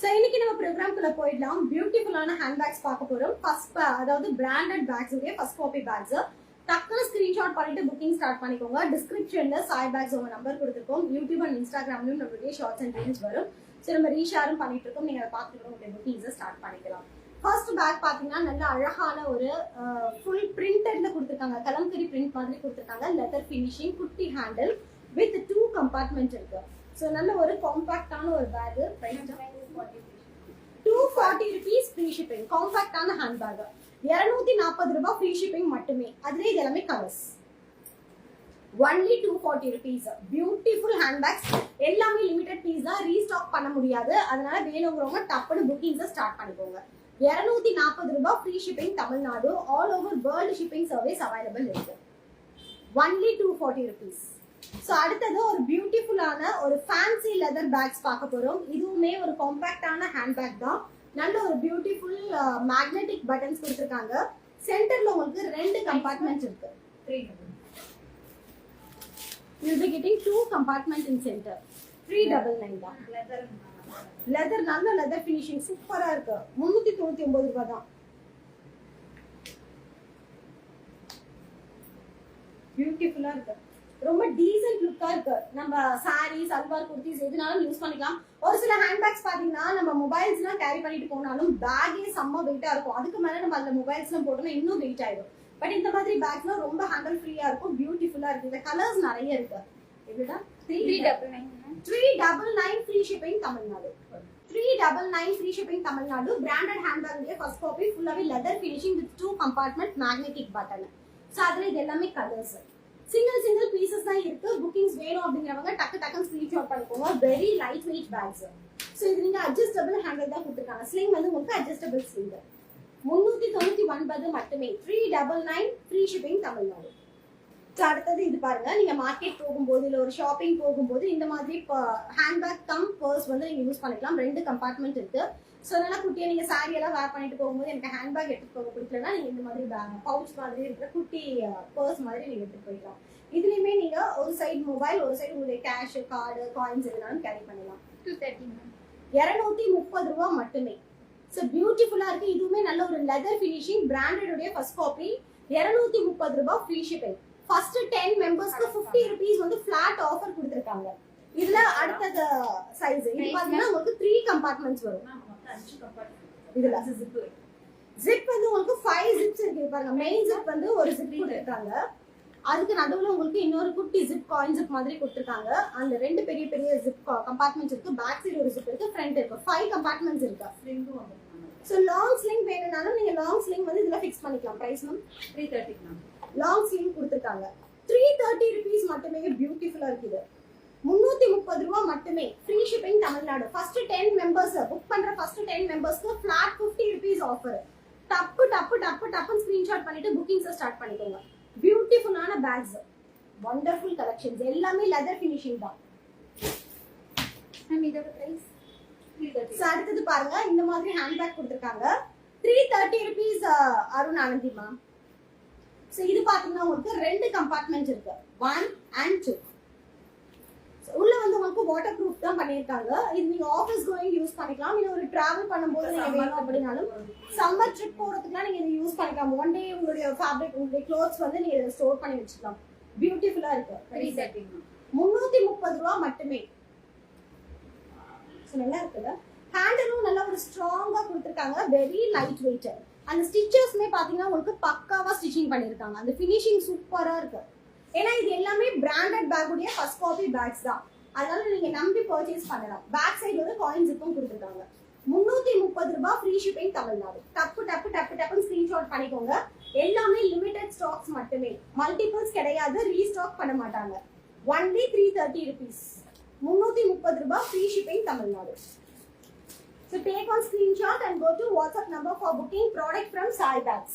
So இன்னைக்கு நம்ம ப்ரோக்ராம்குள்ள போயிடலாம். பியூட்டிஃபுல்லான ஹேண்ட்பேக்ஸ் பார்க்க போறோம். ஃபர்ஸ்ட் அதாவது பிராண்டட் பேக்ஸ் உடைய ஃபர்ஸ்ட் காப்பி பேக்ஸ் டக்குனு ஸ்கிரீன்ஷாட் பண்ணிட்டு புக்கிங் ஸ்டார்ட் பண்ணிக்கோங்க. டிஸ்கிரிப்ஷன்ல சாய் பேக்ஸ் உங்க நம்பர் கொடுத்துருக்கோம். யூடியூப் அண்ட் இன்ஸ்டாகிராம்லயும் நம்மளுடைய ஷார்ட்ஸ் அண்ட் ரீல்ஸ் வரும். ஸோ நம்ம ரீஷேரும் பண்ணிட்டு இருக்கோம். நீங்க அதை பார்த்துட்டு உங்களுடைய புக்கிங்ஸை ஸ்டார்ட் பண்ணிக்கலாம். ஃபர்ஸ்ட் பேக் பார்த்தீங்கன்னா நல்ல அழகான ஒரு ஃபுல் பிரிண்டட்ல கொடுத்துருக்காங்க. கலம்கரி பிரிண்ட் மாதிரி கொடுத்துருக்காங்க. லெதர் ஃபினிஷிங் குட்டி ஹேண்டில் வித் டூ கம்பார்ட்மெண்ட் இருக்கு. ஸோ நல்ல ஒரு காம்பாக்டான ஒரு bag two forty rupees free shipping காம்பாக்டான hand bag இரநூத்தி நாற்பது ரூபாய் ஃப்ரீ ஷிப்பிங் மட்டுமே. அதுலேயே இது எல்லாமே colours only two forty rupees beautiful handbags எல்லாமே லிமிடெட் பீஸ் தான். ரீஸ்டாக் பண்ண முடியாது. அதனால வேணுங்கிறவங்க டப்புனு புக்கிங்ஸை ஸ்டார்ட் பண்ணிக்கோங்க. இரநூத்தி நாற்பது ரூபாய் free shipping Tamil Nadu. All over world shipping service available இருக்கு. Only two forty rupees so அடுத்தது ஒரு பியூட்டிஃபுல்லான ஒரு ஃபேன்சி லெதர் பேக்ஸ் பார்க்க போறோம். இதுவுமே ஒரு காம்பாக்டான ஹேண்ட்பேக் தான். நல்ல ஒரு பியூட்டிஃபுல் மேக்னெட்டிக் பட்டன்ஸ் கொடுத்துருக்காங்க. சென்டர்ல உங்களுக்கு ரெண்டு கம்பார்ட்மெண்ட்ஸ் இருக்கு. You'll be getting two compartment in centre three double nine தான். லெதர் நல்ல லெதர் ஃபினிஷிங் சூப்பரா இருக்கு. முன்னூத்தி தொண்ணூத்தி ஒன்பது ரூபாய் தான். பியூட்டிஃபுல்லா இருக்கு. ரொம்ப டீசென்ட் லுக்கா இருக்கு. நம்ம சாரி சல்வார் குர்த்திஸ் எதுனாலும் யூஸ் பண்ணிக்கலாம். ஒரு சில ஹேண்ட்பேக்ஸ் பாத்தீங்கன்னா நம்ம மொபைல்ஸ்லாம் கேரி பண்ணிட்டு போனாலும் பேக்கே செம்ம வெயிட்டா இருக்கும். அதுக்கு மேல நம்ம அதுல மொபைல்ஸ்லாம் போட்டோம்னா இன்னும் வெயிட் ஆயிடும். பட் இந்த மாதிரி பேக்ஸ்லாம் ரொம்ப ஹேண்டில் ஃப்ரீயா இருக்கும் பியூட்டிஃபுல்லா இருக்கு இந்த கலர்ஸ் நிறைய இருக்கு. எப்படிடா? Three double nine three double nine free shipping Tamil Nadu three double nine free shipping Tamil Nadu branded handbag first copy ஃபுல்லாவே leather finishing with two compartment magnetic button so அதுல இது எல்லாமே கலர்ஸ் சிங்கிள் சிங்கிள் பீசஸ் தான் இருக்கு. Bookings வேணும் அப்படிங்கிறவங்க டக்கு டக்குன்னு ஸ்கிரீன்ஷாட் பண்ணிக்கோங்க. Very light weight bags so இது நீங்க அட்ஜஸ்டபிள் ஹேண்டில் தான் கொடுத்துருக்காங்க. ஸ்லிங் வந்து உங்களுக்கு அட்ஜஸ்டபிள் ஸ்லிங் முன்னூத்தி தொண்ணூத்தி ஒன்பது மட்டுமே. Three double nine free shipping Tamil Nadu. So அடுத்தது இது பாருங்க. நீங்க மார்க்கெட் போகும்போது இல்லை ஒரு ஷாப்பிங் போகும்போது இந்த மாதிரி ஹேண்ட்பேக் கம் பர்ஸ் வந்து நீங்க யூஸ் பண்ணிக்கலாம். ரெண்டு கம்பார்ட்மெண்ட் இருக்கு. ஸோ அதனால குட்டியை நீங்க சாரி எல்லாம் வேர் பண்ணிட்டு போகும்போது எனக்கு ஹேண்ட்பேக் எடுத்துட்டு போக பிடிக்கலன்னா நீங்க இந்த மாதிரி பவுச் மாதிரி இருக்கிற குட்டி பர்ஸ் மாதிரி நீங்க எடுத்துட்டு போய்க்கலாம் இதுலயுமே நீங்க ஒரு சைடு மொபைல் ஒரு சைடு உங்களுடைய கேஷ் கார்டு காயின்ஸ் எதுனாலும் கேரி பண்ணலாம். டூ தேர்ட்டி இருநூத்தி முப்பது ரூபா மட்டுமே. ஸோ பியூட்டிஃபுல்லா இருக்கு. இதுவுமே நல்ல ஒரு லெதர் ஃபினிஷிங் பிராண்டடுடைய ஃபர்ஸ்ட் காப்பி இருநூத்தி முப்பது ரூபாய் ஃப்ரீ ஷிப்பிங் ஃபர்ஸ்ட் டென் மெம்பர்ஸ்க்கு ஃபிஃப்டி ருபீஸ் வந்து ஃபிளாட் ஆஃபர் கொடுத்துருக்காங்க. இதுல அடுத்தது சைஸ் இது பாத்தீங்கன்னா உங்களுக்கு த்ரீ கம்பார்ட்மெண்ட்ஸ் வரும். இதுல ஜிப் வந்து உங்களுக்கு ஃபைவ் ஜிப்ஸ் இருக்கு பாருங்க. மெயின் ஜிப் வந்து ஒரு ஜிப் கொடுத்துருக்காங்க. அதுக்கு நடுவுல உங்களுக்கு இன்னொரு குட்டி ஜிப் காயின் ஜிப் மாதிரி கொடுத்துருக்காங்க. அந்த ரெண்டு பெரிய பெரிய ஜிப் கம்பார்ட்மெண்ட்ஸ் இருக்கு. பேக் சைடு ஒரு ஜிப் இருக்கு ஃப்ரண்ட் இருக்கு. ஃபைவ் கம்பார்ட்மெண்ட்ஸ் இருக்கு. ஸோ லாங் ஸ்லிங் வேணும்னாலும் நீங்க லாங் ஸ்லிங் வந்து இதுல ஃபிக்ஸ் பண்ணிக்கலாம். Price ma'am three thirty ma'am long sleeve கொடுத்துருக்காங்க. த்ரீ தேர்ட்டி ருபீஸ் மட்டுமே பியூட்டிஃபுல்லா இருக்குது. முன்னூத்தி முப்பது ரூபா மட்டுமே. Free shipping Tamil Nadu. First ten members book பண்ற ஃபர்ஸ்ட் டென் மெம்பர்ஸ்க்கு ஃபிளாட் ஃபிஃப்டி ருபீஸ் ஆஃபர் டப்பு டப்பு டப்பு டப்புன்னு ஸ்கிரீன்ஷாட் பண்ணிட்டு புக்கிங்ஸை ஸ்டார்ட் பண்ணிக்கோங்க. பியூட்டிஃபுல்லான பேக்ஸ் வண்டர்ஃபுல் கலெக்ஷன்ஸ் எல்லாமே லெதர் ஃபினிஷிங் தான். மேம் இதோட ப்ரைஸ் அடுத்தது பாருங்க. இந்த மாதிரி ஹேண்ட்பேக் கொடுத்துருக்காங்க. Three thirty rupees Arun Anandhi ma'am so இது பார்த்தீங்கன்னா உங்களுக்கு ரெண்டு கம்பார்ட்மெண்ட் இருக்கு. ஒன் அண்ட் டூ உள்ள வந்து உங்களுக்கு வாட்டர் ப்ரூஃப் தான் பண்ணியிருக்காங்க. இது நீங்க ஆஃபீஸ் கோயிங் யூஸ் பண்ணிக்கலாம். இல்ல ஒரு டிராவல் பண்ணும்போது நீங்க வேணும் அப்படின்னாலும் சம்மர் ட்ரிப் போறதுக்குலாம் நீங்க இதை யூஸ் பண்ணிக்கலாம். ஒன் டே உங்களுடைய ஃபேப்ரிக் உங்களுடைய க்ளோத்ஸ் வந்து நீங்க ஸ்டோர் பண்ணி வச்சுக்கலாம். பியூட்டிஃபுல்லா இருக்கு. முன்னூத்தி முப்பது ரூபா மட்டுமே. நல்லா இருக்குல்ல? ஹேண்டலும் நல்லா ஒரு ஸ்ட்ராங்கா கொடுத்துருக்காங்க. வெரி லைட் வெயிட் அந்த ஸ்டிச்சஸ்மே பாத்தீங்கன்னா உங்களுக்கு பக்காவா ஸ்டிச்சிங் பண்ணிருக்காங்க அந்த ஃபினிஷிங் சூப்பரா இருக்கு. ஏன்னா இது எல்லாமே பிராண்டட் பேக்குடைய ஃபர்ஸ்ட் காப்பி பேக்ஸ் தான். அதனால நீங்க நம்பி பர்ச்சேஸ் பண்ணலாம். பேக் சைடு வந்து காயின் ஜிப்பும் கொடுத்துருக்காங்க. முன்னூத்தி முப்பது ரூபாய் ஃப்ரீ ஷிப்பிங் தமிழ்நாடு. டப்பு டப்பு டப்பு டப்புன்னு ஸ்கிரீன்ஷாட் பண்ணிக்கோங்க. எல்லாமே லிமிடெட் ஸ்டாக்ஸ் மட்டுமே. மல்டிபிள்ஸ் கிடையாது ரீஸ்டாக் பண்ண மாட்டாங்க. One day three thirty rupees முன்னூத்தி முப்பது ரூபாய் free shipping Tamil Nadu. So take one screenshot and go to WhatsApp number for booking product from Sai Bags.